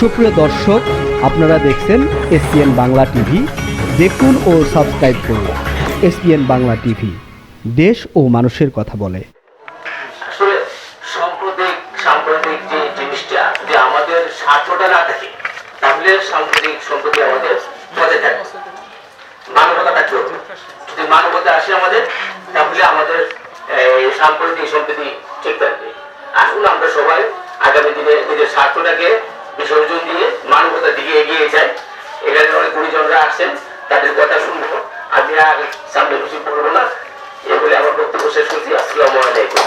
সুপ্রিয় দর্শক, আপনারা দেখছেন এসপিএন বাংলা টিভি। দেখুন ও সাবস্ক্রাইব করুন এসপিএন বাংলা টিভি। দেশ ও মানুষের কথা বলে। সাম্প্রতিক সাম্প্রতিক যে জিনিসটা সাম্প্রতিক সম্প্রতি আমাদের যদি মানবতা আসে আমাদের, তাহলে আমাদের সাম্প্রতিক সম্প্রতি ঠিক থাকবে। আসুন আমরা সবাই আগামী দিনে নিজের স্বার্থটাকে বিসর্জন দিয়ে মানবতার দিকে এগিয়ে যাই এখানে অনেক গুণীজনরা আসছেন তাদের কথা শুনব আমি আর সামনে কিছু বলব না এগুলি আমার বক্তব্য শেষ করছি আসসালামু আলাইকুম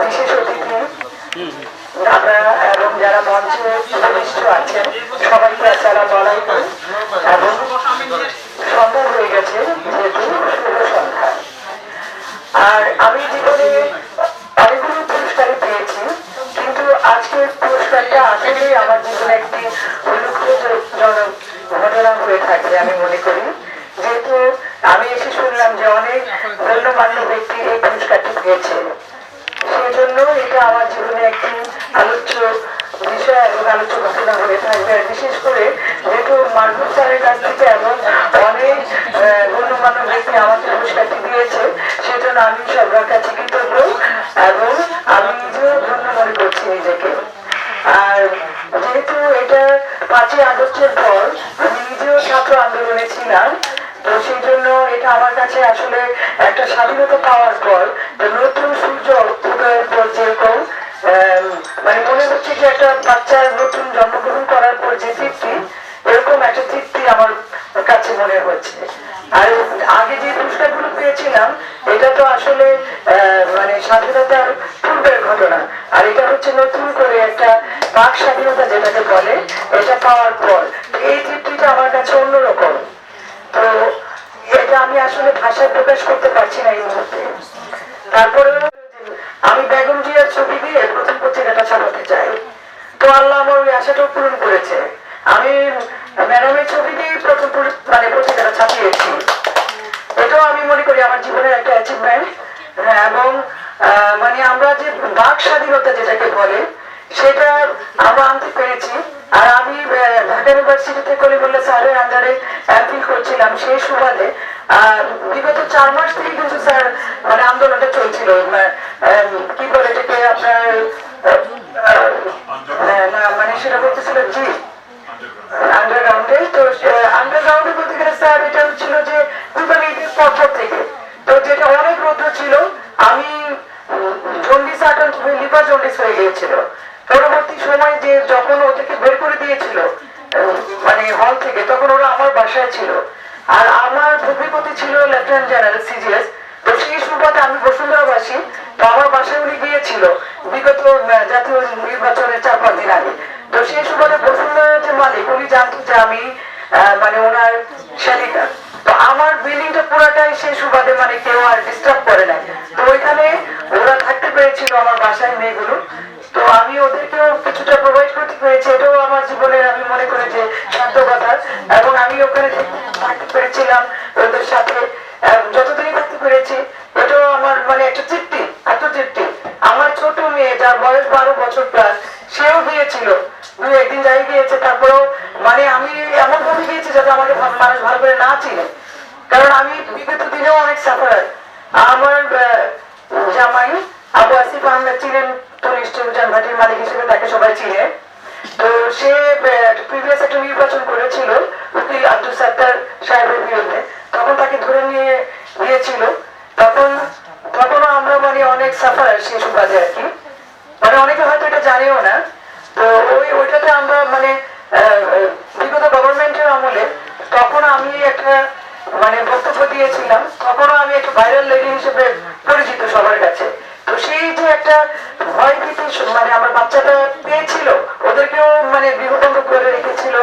বিশেষ অতিথি আমরা এবং আর আমি জীবনে অনেকগুলো পুরস্কারই পেয়েছি, কিন্তু আজকের পুরস্কারটা আসলেই আমার জীবনে একটি উল্লেখজনক ঘটনা হয়ে থাকে, আমি মনে করি। যেহেতু আমি এসে শুনলাম যে অনেক গণ্যমান্য ব্যক্তি এই পুরস্কারটি পেয়েছে সেই জন্য এটা আমার জীবনে একটি আলোচ্য বিষয় এবং আলোচ্য ঘটনা হয়ে থাকবে। বিশেষ করে যেহেতু মারফুর স্যারের কাছ থেকে এবং অনেক গণ্যমান্য ব্যক্তি আমাকে পুরস্কারটি দিয়েছে, সেজন্য আমি সবার কাছে কৃতজ্ঞ এবং আমি নিজেও ধন্য মনে করছি নিজেকে। আর যেহেতু এটা পাঁচই আগস্টের পর, আমি নিজেও ছাত্র আন্দোলনে ছিলাম, তো সেই জন্য এটা আমার কাছে আসলে একটা স্বাধীনতা পাওয়ার পর নতুন সূর্য উদয়ের পর মানে মনে হচ্ছে যে একটা বাচ্চার নতুন জন্মগ্রহণ করার পর যে তৃপ্তি, এরকম একটা তৃপ্তি আমার কাছে মনে হচ্ছে। আর আগে যে পুরস্কারগুলো পেয়েছিলাম, এটা তো আসলে মানে স্বাধীনতার পূর্বের ঘটনা। আর এটা হচ্ছে নতুন করে একটা বাক স্বাধীনতা যেটাকে বলে, এটা পাওয়ার পর এই তৃপ্তিটা আমার কাছে অন্যরকম। তো এটা আমি আসলে ভাষায় প্রকাশ করতে পারছি না এই মুহূর্তে। তারপরে আমি বেগম জিয়ার ছবি দিয়ে প্রথম পত্রিকাটা ছাপাতে চাই। তো আল্লাহ আমার ওই আশাটাও পূরণ করেছে। আমি ম্যাডামের ছবি দিয়ে প্রথম মানে পত্রিকাটা ছাপিয়েছি। এটাও আমি মনে করি আমার জীবনের একটা অ্যাচিভমেন্ট এবং মানে আমরা যে বাক স্বাধীনতা যেটাকে বলে সেটা আমরা আনতে পেরেছি। আর আমি ঢাকা ইউনিভার্সিটিতে কলিমুল্লাহ স্যারের আন্ডারে অ্যাপিল করছিলাম সেই সুবাদে। আর বিগত চার মাস থেকে কিন্তু স্যার মানে আন্দোলনটা চলছিল। আহ, কি বলে এটাকে আপনার না মানে সেটা বলতেছিল জি আন্ডারগ্রাউন্ডে তো আন্ডারগ্রাউন্ডে বলতে গেলে স্যার এটা হচ্ছিল যে কুরবানি ঈদের পরপর থেকে। তো যেটা অনেক রৌদ্র ছিল আমি জন্ডিস আক্রান্ত হয়ে লিভার জন্ডিস হয়ে গিয়েছিল। পরবর্তী সময় যে যখন ওদেরকে বের করে দিয়েছিল মানে হল থেকে তখন ওরা আমার বাসায় ছিল। আর আমার ভূমিপতি ছিল লেফটেন্যান্ট জেনারেল সিজিএস তো সেই সুবাদে আমি বসুন্ধরাবাসী তো আমার বাসায় উনি গিয়েছিল। বিগত জাতীয় নির্বাচনের চার পাঁচ দিন আগে। তো সেই সুবাদে বসুন্ধরা মালিক, উনি জানতো যে আমি মানে ওনার শ্যালিকা তো আমার বিল্ডিংটা পুরাটাই সেই সুবাদে মানে কেউ আর ডিস্টার্ব করে নাই। তো ওইখানে ওরা থাকতে পেরেছিল আমার বাসায় মেয়েগুলো। তো আমি ওদেরকেও কিছুটা প্রোভাইড করতে পেরেছি। এটাও আমার জীবনের, আমি মনে করি যে সার্থকতা এবং আমি ওখানে থাকতে পেরেছিলাম। যার বয়স বারো বছর প্লাস সেও গিয়েছিল। দুই একদিন যাই গিয়েছে, তারপরেও মানে আমি এমন ভাবে গিয়েছি যাতে আমাকে মানুষ ভালো করে না চিনে। কারণ আমি বিগত দিনেও অনেক সাফার আমার জামাই আবু আসিফ আহমেদ ছিলেন পুলিশ টেলিভিশন মালিক হিসেবে তাকে সবাই চিনে। তো সে প্রিভিয়াস একটা নির্বাচন করেছিল আব্দুল সাত্তার সাহেবের বিরুদ্ধে। তখন তাকে ধরে নিয়ে গিয়েছিল। তখন, তখনও আমরা মানে অনেক সাফার সেই সুবাদে আর কি মানে অনেকে হয়তো এটা জানেও না। তো ওই ওইটাতে আমরা মানে বিগত গভর্নমেন্টের আমলে তখন আমি একটা মানে বক্তব্য দিয়েছিলাম তখনও আমি একটা ভাইরাল লেডি হিসেবে পরিচিত সবার কাছে। তো সেই যে একটা ভয় ভীতি মানে আমার বাচ্চাটা পেয়েছিল ওদেরকেও মানে বিহতঙ্গ করে রেখেছিল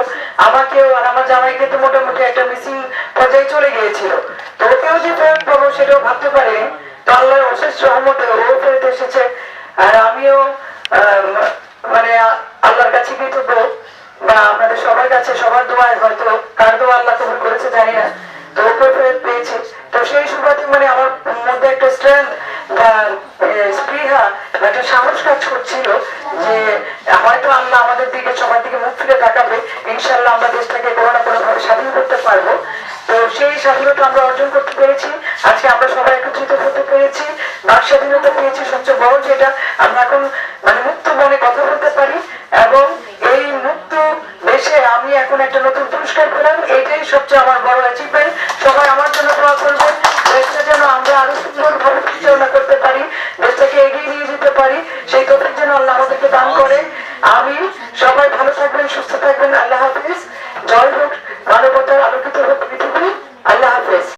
আমাকেও আর আমার জামাইকে তো মোটামুটি একটা মিসিং পর্যায়ে চলে গিয়েছিল। তো ওকেও যে ফেরত পাবো সেটাও ভাবতে পারিনি। তো আল্লাহর অশেষ রহমতে ও ফেরত এসেছে। আর আমিও আম, মানে আল্লাহর কাছে কৃতজ্ঞ বা আপনাদের সবার কাছে সবার দোয়ায় হয়তো কার দোয়া আল্লাহ কবুল করেছে জানি না, তো ফেরত তো সেই মানে আমার মধ্যে একটা স্ট্রেংথ তাকাবে ইনশাল্লাহ আমরা দেশটাকে কোনো না কোনো ভাবে স্বাধীন করতে পারব। তো সেই স্বাধীনতা আমরা অর্জন করতে পেরেছি। আজকে আমরা সবাই একত্রিত পেরেছি। বাক স্বাধীনতা পেয়েছি সবচেয়ে বড় যেটা। আমরা এখন একটা নতুন পুরস্কার পেলাম এটাই সবচেয়ে আমার বড় অ্যাচিভমেন্ট সবাই আমার জন্য